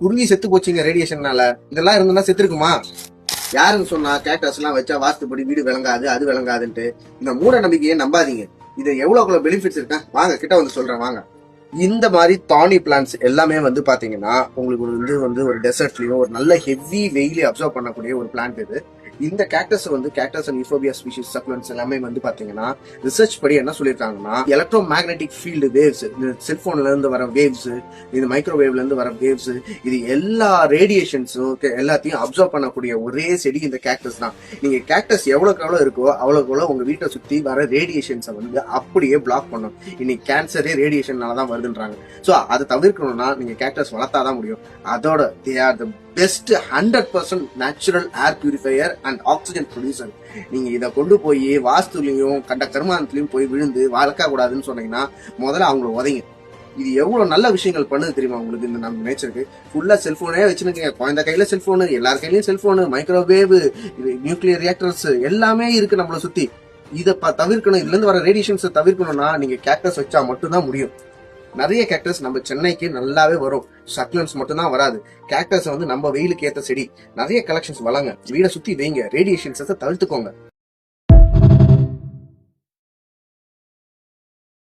குருவி செத்து போச்சுங்க ரேடியேஷன்னால இதெல்லாம் இருந்ததுன்னா செத்துருக்குமா? யாருன்னு சொன்னா கேக்டஸ் எல்லாம் வச்சா வாஸ்துப்படி வீடு விளங்காது அது விளங்காதுன்ட்டு. இந்த மூட நம்பிக்கையை நம்பாதீங்க. இது எவ்வளவு பெனிஃபிட்ஸ் இருக்கா? வாங்க கிட்ட வந்து சொல்றேன் வாங்க. இந்த மாதிரி தானி பிளான்ஸ் எல்லாமே வந்து பாத்தீங்கன்னா உங்களுக்கு வந்து வந்து ஒரு டெசர்ட்லயும் ஒரு நல்ல ஹெவி வெயிலி அப்சர்வ் பண்ணக்கூடிய ஒரு பிளான்ட் இது. இந்த கேக்டஸ் வந்து கேக்டஸ் அண்ட் யூஃபோபியா ஸ்பீஷிஸ் சப்ளன்ஸ் எல்லாமே வந்து பாத்தீங்கன்னா ரிசர்ச் படி என்ன சொல்லியிருக்காங்கன்னா எலக்ட்ரோ மேக்னெட்டிக் ஃபீல்டு வேவ்ஸ் இந்த செல்போன்ல இருந்து வர வேவ்ஸ் இது மைக்ரோவேவ்ல இருந்து வர வேவ்ஸ் இது எல்லா ரேடியேஷன்ஸும் எல்லாத்தையும் அப்சர்வ் பண்ணக்கூடிய ஒரே செடி இந்த கேக்டஸ் தான். நீங்க கேக்டஸ் எவ்வளவுக்கு எவ்வளவு இருக்கோ அவ்வளவுக்கு எவ்வளவு உங்க வீட்டை சுத்தி வர ரேடியேஷன்ஸை வந்து அப்படியே பிளாக் பண்ணும். இன்னைக்கு கேன்சரே ரேடியேஷன்னால தான் வருதுன்றாங்க. ஸோ அதை தவிர்க்கணும்னா நீங்க கேக்டஸ் வளர்த்தாதான் முடியும். அதோட they are the best hundred percent natural air purifier and oxygen producer நீங்க இதை கொண்டு போய் வாஸ்துலையும் கண்ட கருமானத்திலையும் போய் விழுந்து வளர்க்க கூடாதுன்னு சொன்னீங்கன்னா முதல்ல அவங்கள உதைங்க. இது எவ்வளவு நல்ல விஷயங்கள் பண்ணுது தெரியுமா உங்களுக்கு இந்த நம்ம நேச்சருக்கு ஃபுல்லா செல்போனே வச்சுருக்கீங்க. குழந்தை கையில செல்போனு எல்லார் கையிலயும் செல்போனு மைக்ரோவேவ் நியூக்ளியர் ரியாக்டர்ஸ் எல்லாமே இருக்கு நம்மளை சுத்தி. இதை தவிர்க்கணும். இதுல இருந்து வர ரேடியேஷன்ஸை தவிர்க்கணும்னா நீங்க கேக்டஸ் வச்சா மட்டும்தான் முடியும். நிறைய கேக்டஸ் நம்ம சென்னைக்கு நல்லாவே வரும். சக்லன்ஸ் மட்டும்தான் வராது. கேக்டஸ் வந்து நம்ம வெயிலுக்கு ஏத்த செடி. நிறைய கலெக்ஷன்ஸ் வளங்க வீடை சுத்தி வைங்க. ரேடியேஷன்ஸை தவிர்த்துக்கோங்க.